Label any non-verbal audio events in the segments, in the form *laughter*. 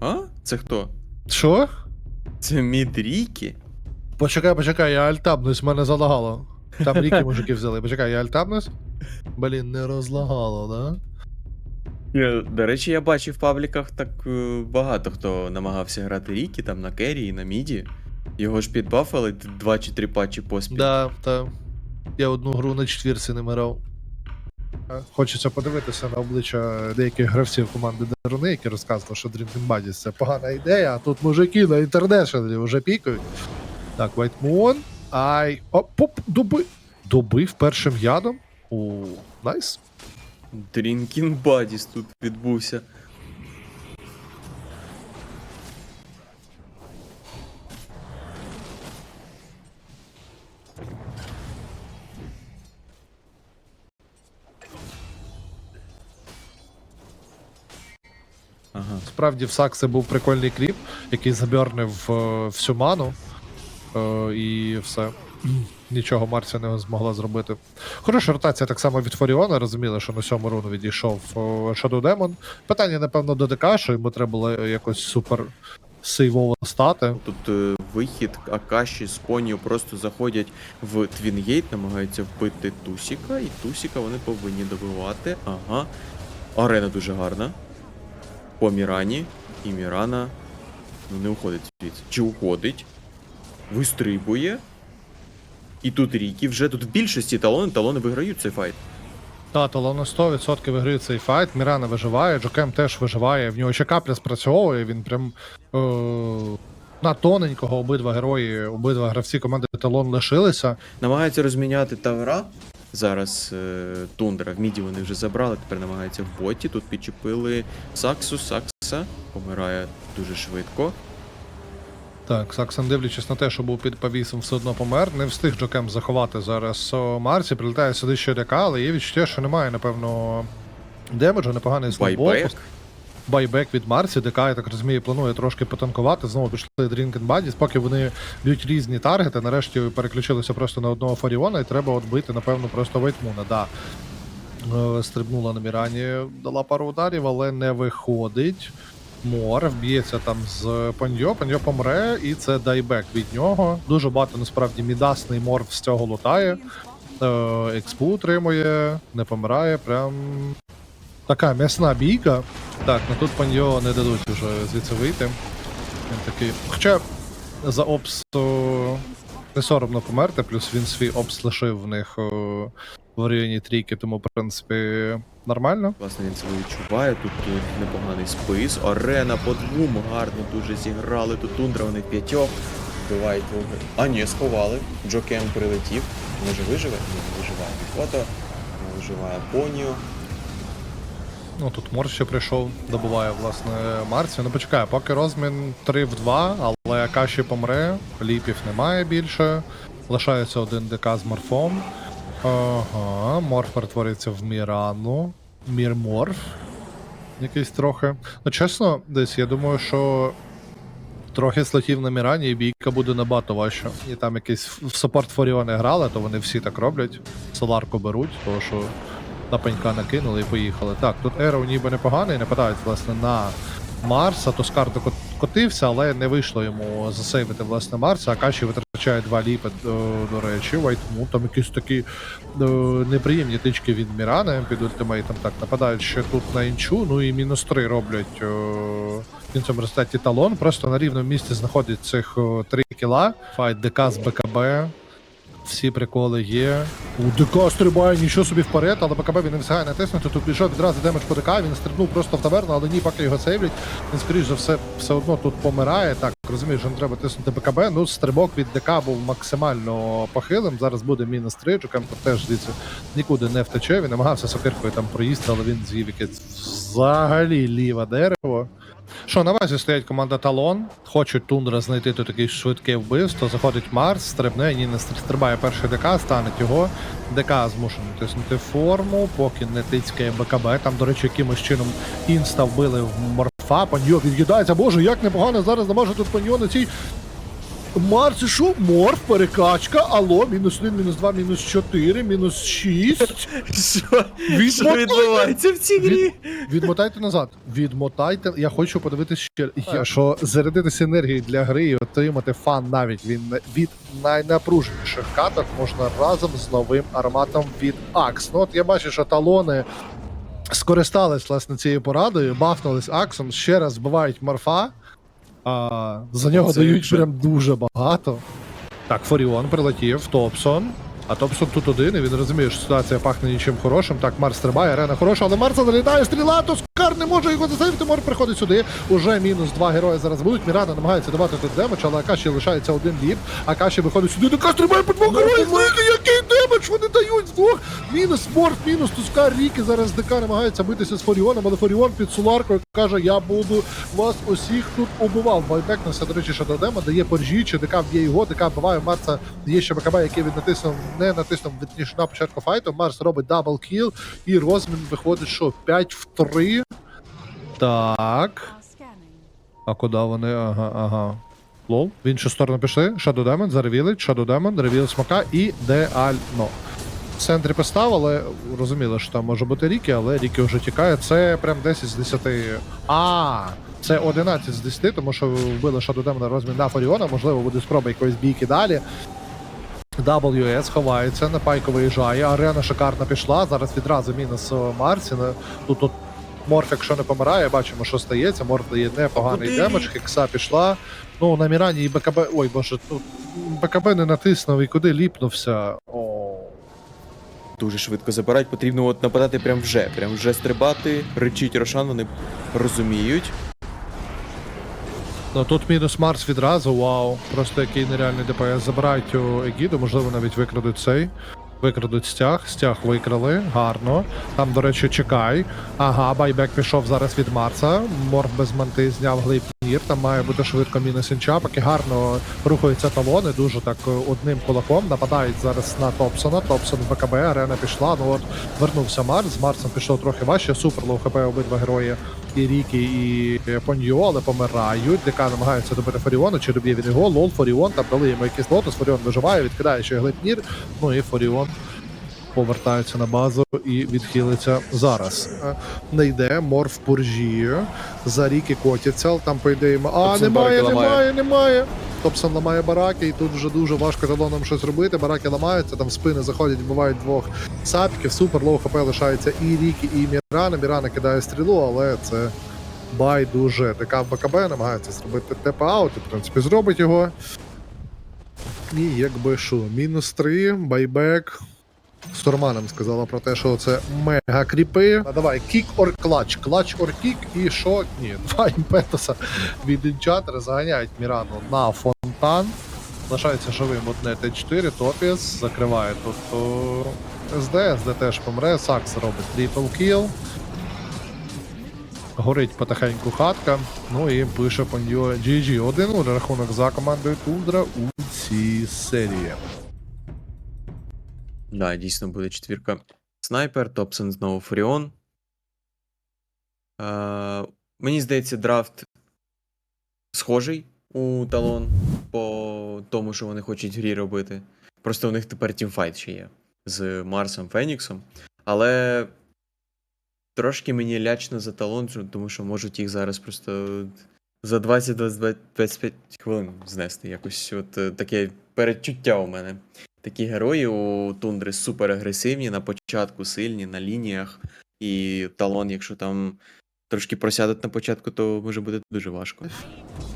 А? Це хто? Що? Це Мідрікі? Почекай, почекай, я альтабнусь, мене залагало. Там ріки мужики взяли. Почекай, я альтабнусь? Блін, не розлагало, да? Я, до речі, я бачив в пабліках так е, багато хто намагався грати Рікі там на Керрі і на Міді. Його ж підбафали два чи три патчі поспіль. Да, та. Я одну гру на четвірці не мирав. Хочеться подивитися на обличчя деяких гравців команди Деруни, які розказували, що Drinking Buddies це погана ідея, а тут мужики на інтернешнлі вже пікають. Так, White Moon. Ай. О, поп, доби. Добив першим ядом. О, найс. Дрінкін Бадіс тут відбувся. Ага. Справді в Сакси був прикольний кліп, який забернив е, всю ману. Е, і все. *clears throat* Нічого Марця не змогла зробити. Хороша ротація так само від Форіона. Розуміли, що на сьому руну відійшов е, Shadow Demon. Питання, напевно, до ДК, що йому треба було якось супер сейвово стати. Тут е, вихід Акаші з Понію просто заходять в Твінгейт, намагаються вбити Тусіка, і Тусіка вони повинні добивати. Ага. Арена дуже гарна. По Мірані. І Мірана ну, не уходить звідси. Чи уходить? Вистрибує. І тут Рікі вже тут в більшості талони, талони виграють цей файт. Та, Талон на 100% виграє цей файт. Мірана виживає, Джокем теж виживає. В нього ще капля спрацьовує. Він прям е- на тоненького обидва герої, обидва гравці команди Талон лишилися. Намагаються розміняти тавера. Зараз е, Тундра в міді вони вже забрали, тепер намагаються в боті. Тут підчепили Саксу, Сакса помирає дуже швидко. Так, Саксон, дивлячись на те, що був під повісом, все одно помер. Не встиг Джокем заховати зараз Марці Марсі. Прилітає сюди ще ДК, але є відчуття, що немає, напевно, демеджу, непоганий сноубол. Байбек. Від Марсі. ДК, я так розумію, планує трошки потанкувати. Знову пішли Drinking Buddies, поки вони б'ють різні таргети. Нарешті переключилися просто на одного Фаріона, і треба от бити, напевно, просто Вейтмуна. Да. Е, Стрибнула на Мірані, дала пару ударів, але не виходить. Мор вб'ється там з Паньо, Паньо помре, і це дайбек від нього. Дуже багато насправді мідасний морф з цього лутає. Е, експу утримує, не помирає. Прям така м'ясна бійка. Так, ну тут Паньо не дадуть вже звідси вийти. Він такий. Хоча за опс то не соромно померти, плюс він свій опс лишив в них е, в районі трійки, тому в принципі нормально. Власне, він себе відчуває. Тут е, непоганий спис. Арена по двом гарно дуже зіграли. Тут тундра вони в п'ятьох. Вбивають вогонь. А ні, сховали. Джокен прилетів. Може виживе? Ні, виживає. Фото. Виживає Понію. Ну тут Мор ще прийшов, добуває власне Марці. Ну почекай, поки розмін 3 в 2, але Акаші помре, ліпів немає більше. Лишається один ДК з морфом. Ага, морф перетворюється в Мірану. Мірморф. Якийсь трохи. Ну, чесно, десь я думаю, що трохи слотів на Мірані і бійка буде набагато важча. І там якийсь в саппорт Форіони грали, то вони всі так роблять. Соларку беруть, тому що на пенька накинули і поїхали. Так, тут Еро ніби непоганий, нападають, власне, на Марса. Тоскар кот- котився, але не вийшло йому засейвити власне Марса. Акаші витрачає два ліпи, до, до речі. Вайтму, там якісь такі е, неприємні тички від Мірани під ультимейтом. Так, нападають ще тут на інчу, ну і мінус три роблять. Е, в кінцевому результаті талон. Просто на рівному місці знаходять цих е, три кіла. Файт ДК з БКБ. Всі приколи є. У ДК стрибає нічого собі вперед, але БКБ він не встигає натиснути. Тут пішов відразу демедж по ДК, він стрибнув просто в таверну, але ні, поки його сейвлять. Він, скоріш за все, все одно тут помирає. Так, розумію, що не треба тиснути БКБ. Ну, стрибок від ДК був максимально похилим. Зараз буде мінус 3. Джукемко теж звідси нікуди не втече. Він намагався сокиркою там проїсти, але він з'їв якесь взагалі ліве дерево. Що, на базі стоять команда Талон. Хочуть тундра знайти тут якесь швидке вбивство. Заходить Марс, стрибне, ні, не стрибає перший ДК, станеть його. ДК змушений тиснути форму, поки не тицькає БКБ. Там, до речі, якимось чином інста вбили в морфа. Паньо від'їдається. Боже, як непогано зараз не може тут паньо на цій. Марс, що? Морф, перекачка, алло, мінус 1, мінус 2, мінус 4, мінус 6. Що, що відбувається в цій грі? Відмотайте назад. Відмотайте. Я хочу подивитися ще, я, що зарядитися енергії для гри і отримати фан навіть він від найнапруженіших каток можна разом з новим ароматом від Axe. Ну от я бачу, що талони скористались власне цією порадою, бафнулись Аксом, ще раз збивають морфа. А, за нього Це дають якщо- прям дуже багато. Так, Форіон прилетів, Топсон. А Топсон тут один, і він розуміє, що ситуація пахне нічим хорошим. Так, Марс тримає, арена хороша, але Марса залітає, стріла, Тоскар не може його засейвити, Мор приходить сюди. Уже мінус два герої зараз будуть. Мірана намагається давати тут демедж, але Акаші лишається один ліп. Акаші виходить сюди, така стрибає по двох героїв. Ліки, який демедж вони дають вдвох. Мінус спорт, мінус Тускар, Ріки. Зараз ДК намагається битися з Форіоном, але Форіон під Суларкою каже, я буду вас усіх тут убивав. Байбек на до речі, ще додемо, дає поржі, чи ДК б'є його, ДК вбиває Марса. Є ще БКБ, який він натиснув, не натиснув ніж на початку файту. Марс робить дабл кіл, і розмін виходить, що 5 в 3. Так. А куди вони? Ага, ага. Лол. В іншу сторону пішли. Shadow Demon, заревілить, Shadow Demon, ревіл смока ідеально. В центрі поставили, розуміли, що там може бути Рікі, але Рікі вже тікає. Це прям 10 з 10. А, це 11 з 10, тому що вбили Shadow Demon розмін на Форіона. Можливо, буде спроба якоїсь бійки далі. WS ховається, на пайку виїжджає. Арена шикарно пішла. Зараз відразу мінус е, Марсіна. Тут тут Морф, якщо не помирає, бачимо, що стається. Морф дає непоганий Куди? демедж, Хекса пішла. Ну, на Мірані і БКБ. Ой, боже, тут БКБ не натиснув і куди ліпнувся. О. Дуже швидко забирають, потрібно от нападати прям вже. Прям вже стрибати, речить Рошан, вони розуміють. Ну тут мінус Марс відразу, вау. Просто який нереальний ДПС. Забирають у Егіду, можливо, навіть викрадуть цей. Викрадуть стяг, стяг викрали, гарно. Там, до речі, чекай. Ага, байбек пішов зараз від Марса. Морф без манти зняв глейпнір. Там має бути швидко мінус інча, поки гарно рухаються талони, дуже так е, одним кулаком. Нападають зараз на Топсона. Топсон в БКБ, арена пішла. Ну от вернувся Марс. З Марсом пішов трохи важче. Супер лоу хп обидва герої. І Рікі, і Поньйоле але помирають. ДК намагаються добити Форіона, чи доб'є він його. Лол, Форіон, там дали йому якийсь лотос, Форіон виживає, відкидає ще глетнір, Ну і Форіон повертається на базу і відхилиться зараз. Е, Не йде, морф пуржі. За ріки котяться, там по ідеї. А, немає, немає, немає. Топсон ламає бараки, і тут вже дуже важко талоном щось робити. Бараки ламаються, там спини заходять, вбивають двох сапіків. Супер лоу хп лишається і Рікі, і Мірана. Мірана кидає стрілу, але це байдуже. ДК БКБ намагається зробити теп-аут, і в принципі зробить його. І якби що, мінус 3, байбек. Сторманом сказала про те, що це мега кріпи. А давай, кік ор клач, клач ор кік, і що? Ні, два імпетоса від інчатера заганяють Мірану на фонтан. Лишається живим одне Т4, Топіс, закриває тут о, СД, СД теж помре, Сакс робить трипл кіл. Горить потихеньку хатка. Ну і пише по нього GG 1 рахунок за командою Тундра у цій серії. Да, дійсно буде четвірка. Снайпер, Топсон знову Фуріон. Е, мені здається, драфт схожий у талон по тому, що вони хочуть грі робити. Просто у них тепер тімфайт ще є з Марсом Феніксом. Але трошки мені лячно за талон, тому що можуть їх зараз просто за 20-25 хвилин знести. Якось от е, таке передчуття у мене. Такі герої у тундри супер агресивні, на початку сильні, на лініях. І талон, якщо там трошки просядуть на початку, то може бути дуже важко.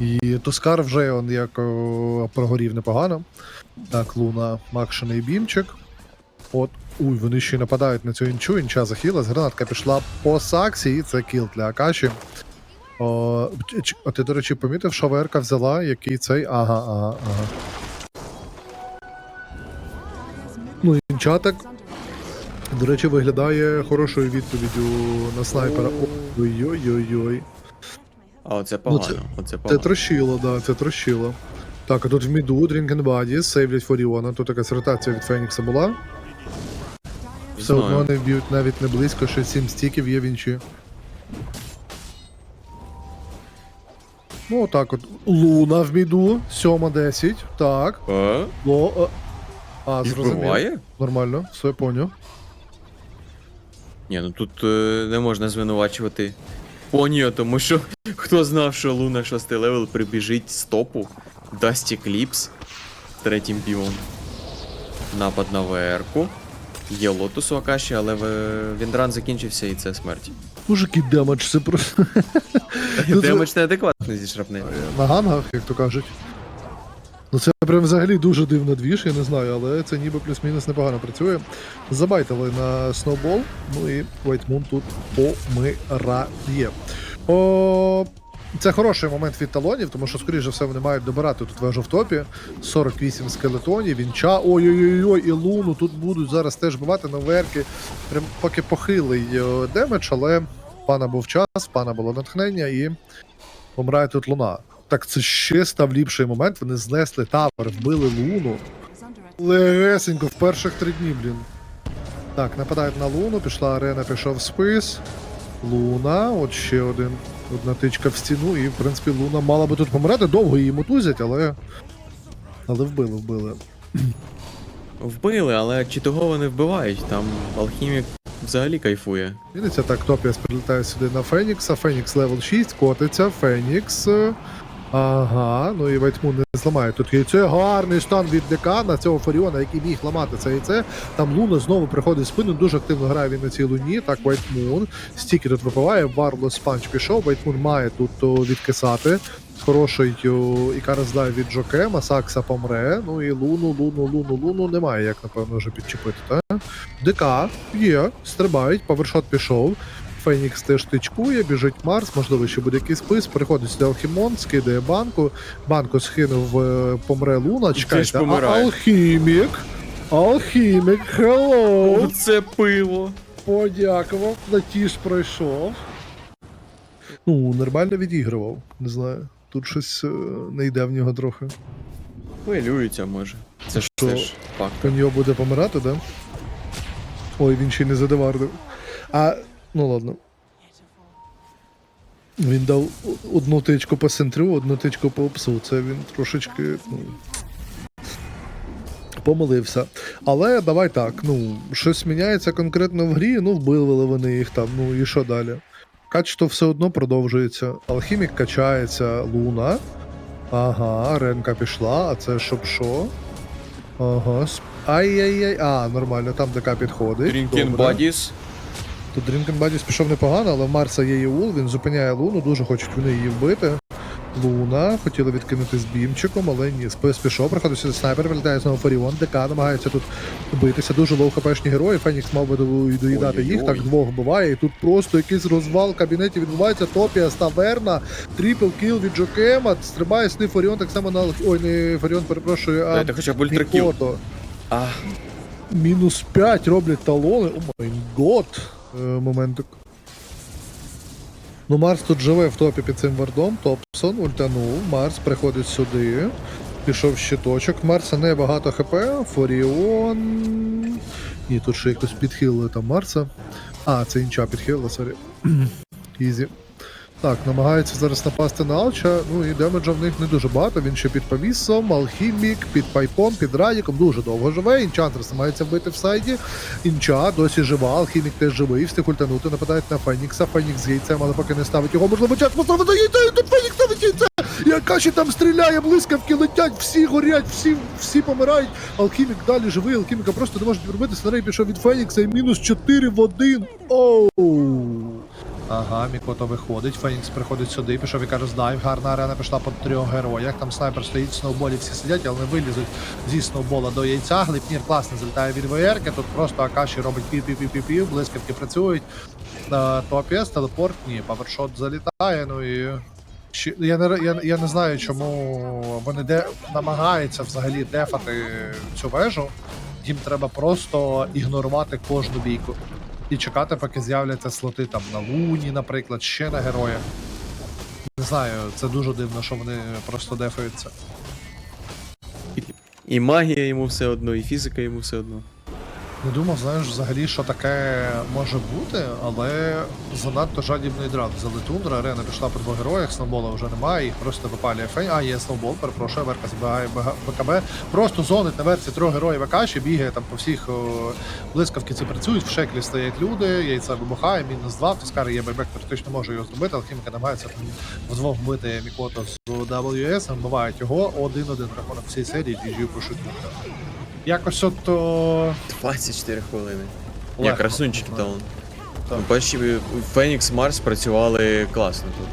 І Тускар вже он як о, прогорів непогано. Так, Луна, Макшений бімчик. От, уй, вони ще й нападають на цю інчу, інча захилась, гранатка пішла по саксі, і це кіл для Акаші. О, а ти, до речі, помітив, що ВРК взяла, який цей. Ага, ага, ага. Ну, інча так, до речі, виглядає хорошою відповіддю на снайпера. Ой-ой-ой-ой. А оце Ну, це- оце Це трощило, да, це трощило. Так, а тут в міду Drink and Body, сейвлять Форіона. Тут якась ротація від Фенікса була. Все Знаю. одно не б'ють навіть не близько, ще 7 стіків є в інші. Ну, отак от. Луна в міду, 7-10. Так. А? Ло, а, а зрозумів. вбиває? Нормально, все поняв. Ні, ну тут е, не можна звинувачувати Понію, тому що хто знав, що Луна 6 левел прибіжить з топу, дасть екліпс третім півом. Напад на ВР-ку. Є лотус у Акаші, але Віндран закінчився і це смерть. Мужики, демедж, це просто. Демедж неадекватно зі шрапнель. На гангах, як то кажуть. Ну це прям взагалі дуже дивна двіж, я не знаю, але це ніби плюс-мінус непогано працює. Забайтили на сноубол, ну і White Moon тут помирає. О, це хороший момент від талонів, тому що, скоріш за все, вони мають добирати тут вежу в топі. 48 скелетонів, вінча. Ой-ой-ой, і луну тут будуть зараз теж бивати на верки. Прям поки похилий е, демедж, але пана був час, пана було натхнення і помирає тут луна. Так це ще став ліпший момент. Вони знесли тавер, вбили луну. Легесенько в перших три дні, блін. Так, нападають на луну, пішла арена, пішов спис. Луна, от ще один. Одна тичка в стіну, і в принципі луна мала би тут помирати, довго її мотузять, але. Але вбили, вбили. Вбили, але чи того вони вбивають? Там алхімік взагалі кайфує. Видите, так, Топіас прилітає сюди на Фенікса. Фенікс левел 6, котиться, Фенікс. Ага, ну і Вайтмун не зламає тут яйце. Гарний стан від ДК на цього Фаріона, який міг ламати це яйце. Там Луна знову приходить в спину, дуже активно грає він на цій луні. Так, Вайтмун. Стільки тут випиває, Варлос панч пішов. Вайтмун має тут відкисати. Хороший о, Ікарас дай від Джокема, Сакса помре. Ну і Луну, Луну, Луну, Луну немає, як напевно вже підчепити, так? ДК є, стрибають, павершот пішов. Фенікс теж тичкує, біжить Марс, можливо, ще буде якийсь спис. Приходить сюди Алхімон, скидає банку. Банку скинув, е, помре Луна. Чекайте, а. Алхімік. Алхімік, хеллоу! Оце пиво! Подякував, Натіж пройшов. Ну, нормально відігрував, не знаю. Тут щось е, не йде в нього трохи. Хвилюється, може. Це ж це ж факт. У нього буде помирати, да? Ой, він ще й не задевардив. А, ну ладно. Він дав одну тичку по центру, одну тичку по псу. Це він трошечки. Ну, помилився. Але давай так, ну, щось міняється конкретно в грі, ну, вбили вони їх там, ну і що далі? Кач то все одно продовжується. Алхімік качається, луна. Ага, ренка пішла, а це щоб що? Ага. Ай-яй-яй. А, нормально, там ДК підходить. Drinking Добре. Тут Дрінкен Бадіс пішов непогано, але в Марса є Єул, він зупиняє Луну, дуже хочуть вони її вбити. Луна хотіла відкинути з бімчиком, але ні. Спис пішов, сюди снайпер, вилітає знову Фаріон, ДК намагається тут битися. Дуже лоу хпшні герої. Фенікс мав би доїдати їх, Ой-ой-ой. так двох вбиває. І тут просто якийсь розвал в кабінеті відбувається. Топія, Ставерна, трипл кіл від Джокема, стрибає сни Фаріон так само на. Ой, не Фаріон, перепрошую, а Дайте хоча б ультракіл. А, Мінус 5 роблять талони. О май год. Е, моментик. Ну, Марс тут живе в топі під цим вардом. Топсон ультанув. Марс приходить сюди. Пішов щиточок. Марса небагато хп. Форіон. Ні, тут ще якось підхилили там Марса. А, це інча підхилила, сорі. *clears throat* Ізі. Так, намагаються зараз напасти на Алча. Ну і демеджа в них не дуже багато. Він ще під повісом, алхімік, під пайпом, під радіком. Дуже довго живе. Інчантрес намагається вбити в сайді. Інча досі жива, алхімік теж живий, встиг ультанути, нападають на Фенікса. Фенікс з яйцем, але поки не ставить його, можливо, час поставити яйця, і тут Фенікс ставить яйце. Яка ще там стріляє, блискавки летять, всі горять, всі, всі помирають. Алхімік далі живий, алхіміка просто не можуть вробити. Снарей пішов від Фенікса і мінус 4 в 1. Оу. Ага, Мікото виходить, Фенікс приходить сюди, пішов і каже, здайв, гарна арена пішла по трьох героях. Там снайпер стоїть, сноуболі всі сидять, але не вилізуть зі сноубола до яйця. Глипнір класно залітає від ВРки, тут просто Акаші робить пів-пів-пів-пів, блискавки працюють. Е, Топіс, телепорт, ні, павершот залітає, ну і. Я не, я, я не знаю, чому вони де намагаються взагалі дефати цю вежу. Їм треба просто ігнорувати кожну бійку і чекати, поки з'являться слоти там на Луні, наприклад, ще на героях. Не знаю, це дуже дивно, що вони просто дефаються. і магія йому все одно, і фізика йому все одно. Не думав, знаєш, взагалі, що таке може бути, але занадто жадібний драфт. Взяли тундра, арена пішла по двох героях, сноубола вже немає, їх просто випалює фейн. А, є сноубол, перепрошую, Верка збігає БКБ. Просто зонить на версі трьох героїв Акаші, бігає там по всіх блискавки ці працюють, в шеклі стоять люди, яйця вибухає, мінус два, Тискар є байбек, теоретично може його зробити, але хіміка намагається там вдвох вбити Мікото з WS, вбивають його один-один рахунок всієї серії, GG пишуть. Якось от то. 24 хвилини. Ні, Легко. красунчики там. Так. Ну, бачиш, Фенікс Марс працювали класно тут.